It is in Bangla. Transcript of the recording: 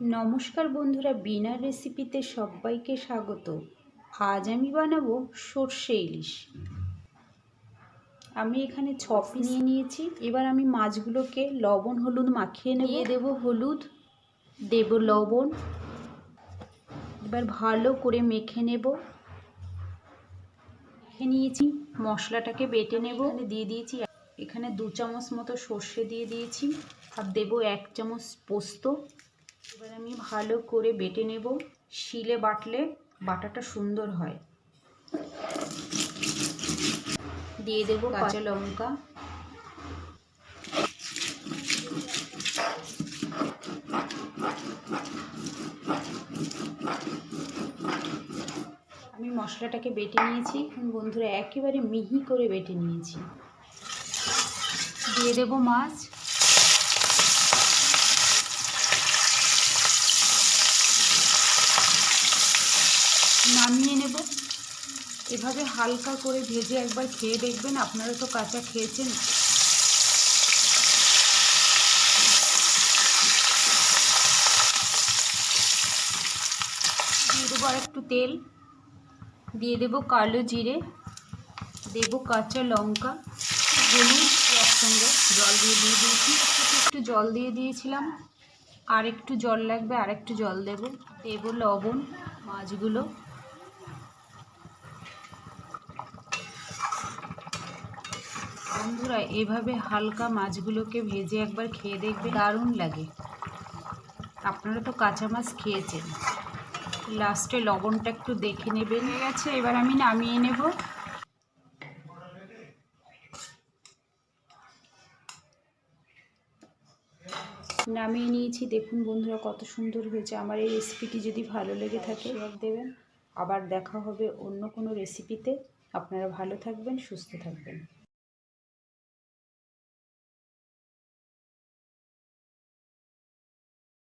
নমস্কার বন্ধুরা বিনা রেসিপিতে সবাইকে স্বাগত। আজ আমি বানাবো সর্ষে ইলিশ। আমি এখানে ছ পিস নিয়ে নিয়েছি। এবার আমি মাছগুলোকে লবণ হলুদ মাখিয়ে নিয়ে দেবো হলুদ। দেব লবণ। এবার ভালো করে মেখে নেব। মেখে নিয়েছি। মশলাটাকে বেটে নেব। দিয়ে দিয়েছি এখানে দু চামচ মতো সর্ষে দিয়ে দিয়েছি। আর দেব এক চামচ পোস্ত। এবার আমি ভালো করে বেটে নেব শিলে বাটলে বাটাটা সুন্দর হয়। দিয়ে দেব কাঁচা লঙ্কা। আমি মশলাটাকে বেটে নিয়েছি বন্ধুরা একেবারে মিহি করে বেটে নিয়েছি। দিয়ে দেব মাছ। নামিয়ে নেব। এভাবে হালকা করে ভেজে একবার খেয়ে দেখবেন, আপনারা তো কাঁচা খেয়েছেন। দিয়ে দেবো আর একটু তেল। দিয়ে দেবো কালো জিরে, দেবো কাঁচা লঙ্কা হলুদ একসঙ্গে জল দিয়ে দিয়ে দিয়েছি। একটু জল দিয়ে দিয়েছিলাম। আর একটু জল লাগবে আর একটু জল দেব। দেব লবণ, মাছগুলো। বন্ধুরা, এভাবে হালকা মাছগুলোকে ভেজে একবার খেয়ে দেখবে দারুণ লাগে। আপনারা তো কাঁচা মাছ খেয়েছেন। লাস্টে লবণটা একটু দেখে নেবেন। গেছে, এবার আমি নামিয়ে নেব। নামিয়ে নিয়েছি। দেখুন বন্ধুরা, কত সুন্দর হয়েছে। আমার এই রেসিপিটি যদি ভালো লেগে থাকে দেবেন। আবার দেখা হবে অন্য কোনো রেসিপিতে আপনারা ভালো থাকবেন, সুস্থ থাকবেন।